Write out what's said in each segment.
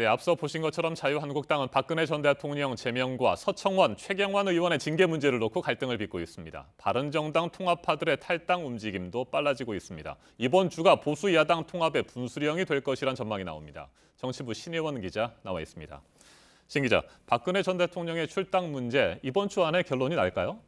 네, 앞서 보신 것처럼 자유한국당은 박근혜 전 대통령 제명과 서청원, 최경환 의원의 징계 문제를 놓고 갈등을 빚고 있습니다. 바른정당 통합파들의 탈당 움직임도 빨라지고 있습니다. 이번 주가 보수 야당 통합의 분수령이 될 것이란 전망이 나옵니다. 정치부 신혜원 기자 나와 있습니다. 신 기자, 박근혜 전 대통령의 출당 문제 이번 주 안에 결론이 날까요?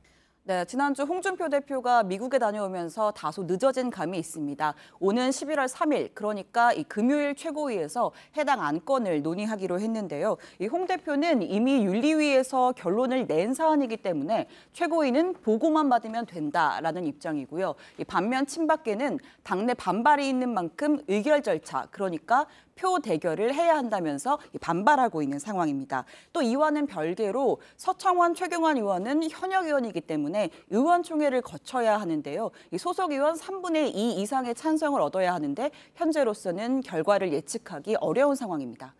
네, 지난주 홍준표 대표가 미국에 다녀오면서 다소 늦어진 감이 있습니다. 오는 11월 3일, 그러니까 이 금요일 최고위에서 해당 안건을 논의하기로 했는데요. 이 홍 대표는 이미 윤리위에서 결론을 낸 사안이기 때문에 최고위는 보고만 받으면 된다라는 입장이고요. 이 반면 친박계는 당내 반발이 있는 만큼 의결 절차, 그러니까 표 대결을 해야 한다면서 반발하고 있는 상황입니다. 또 이와는 별개로 서청원, 최경환 의원은 현역 의원이기 때문에 의원총회를 거쳐야 하는데요. 소속 의원 3분의 2 이상의 찬성을 얻어야 하는데 현재로서는 결과를 예측하기 어려운 상황입니다.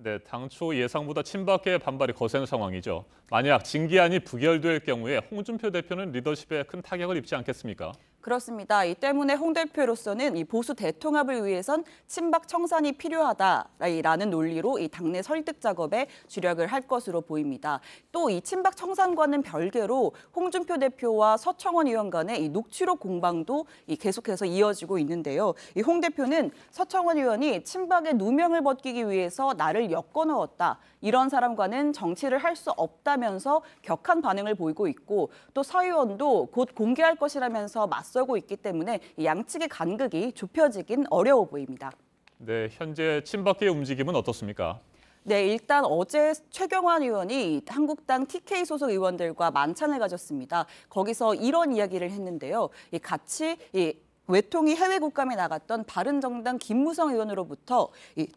네, 당초 예상보다 친박계의 반발이 거센 상황이죠. 만약 징계안이 부결될 경우에 홍준표 대표는 리더십에 큰 타격을 입지 않겠습니까? 그렇습니다. 이 때문에 홍 대표로서는 이 보수 대통합을 위해선 친박 청산이 필요하다라는 논리로 이 당내 설득 작업에 주력을 할 것으로 보입니다. 또 이 친박 청산과는 별개로 홍준표 대표와 서청원 의원 간의 이 녹취록 공방도 이 계속해서 이어지고 있는데요. 이 홍 대표는 서청원 의원이 친박의 누명을 벗기기 위해서 나를 엮어 넣었다. 이런 사람과는 정치를 할 수 없다면서 격한 반응을 보이고 있고 또 서 의원도 곧 공개할 것이라면서 맞서 고 있기 때문에 양측의 간극이 좁혀지긴 어려워 보입니다. 네, 현재 친박계의 움직임은 어떻습니까? 네, 일단 어제 최경환 의원이 한국당 TK 소속 의원들과 만찬을 가졌습니다. 거기서 이런 이야기를 했는데요. 같이 외통이 해외 국감에 나갔던 바른정당 김무성 의원으로부터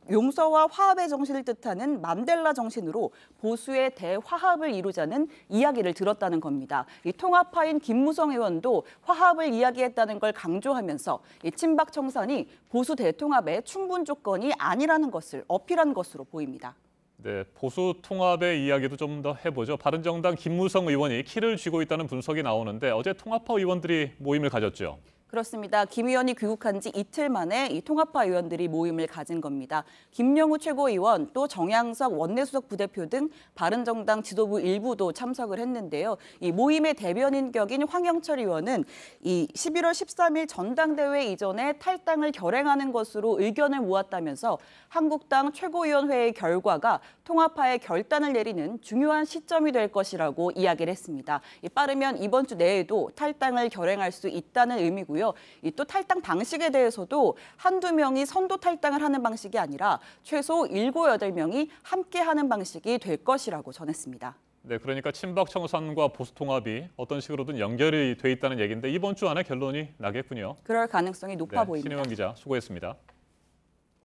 용서와 화합의 정신을 뜻하는 만델라 정신으로 보수의 대화합을 이루자는 이야기를 들었다는 겁니다. 이 통합파인 김무성 의원도 화합을 이야기했다는 걸 강조하면서 이 친박 청산이 보수 대통합의 충분 조건이 아니라는 것을 어필한 것으로 보입니다. 네, 보수 통합의 이야기도 좀 더 해보죠. 바른정당 김무성 의원이 키를 쥐고 있다는 분석이 나오는데 어제 통합파 의원들이 모임을 가졌죠. 그렇습니다. 김 의원이 귀국한 지 이틀 만에 이 통합파 의원들이 모임을 가진 겁니다. 김영우 최고위원 또 정양석 원내수석 부대표 등 바른정당 지도부 일부도 참석을 했는데요. 이 모임의 대변인 격인 황영철 의원은 이 11월 13일 전당대회 이전에 탈당을 결행하는 것으로 의견을 모았다면서 한국당 최고위원회의 결과가 통합파의 결단을 내리는 중요한 시점이 될 것이라고 이야기를 했습니다. 빠르면 이번 주 내에도 탈당을 결행할 수 있다는 의미고요. 있고요. 또 탈당 방식에 대해서도 한두 명이 선도 탈당을 하는 방식이 아니라 최소 일곱 여덟 명이 함께 하는 방식이 될 것이라고 전했습니다. 네, 그러니까 친박 청산과 보수 통합이 어떤 식으로든 연결이 돼 있다는 얘기인데 이번 주 안에 결론이 나겠군요. 그럴 가능성이 높아 네, 보입니다. 신혜원 기자 수고했습니다.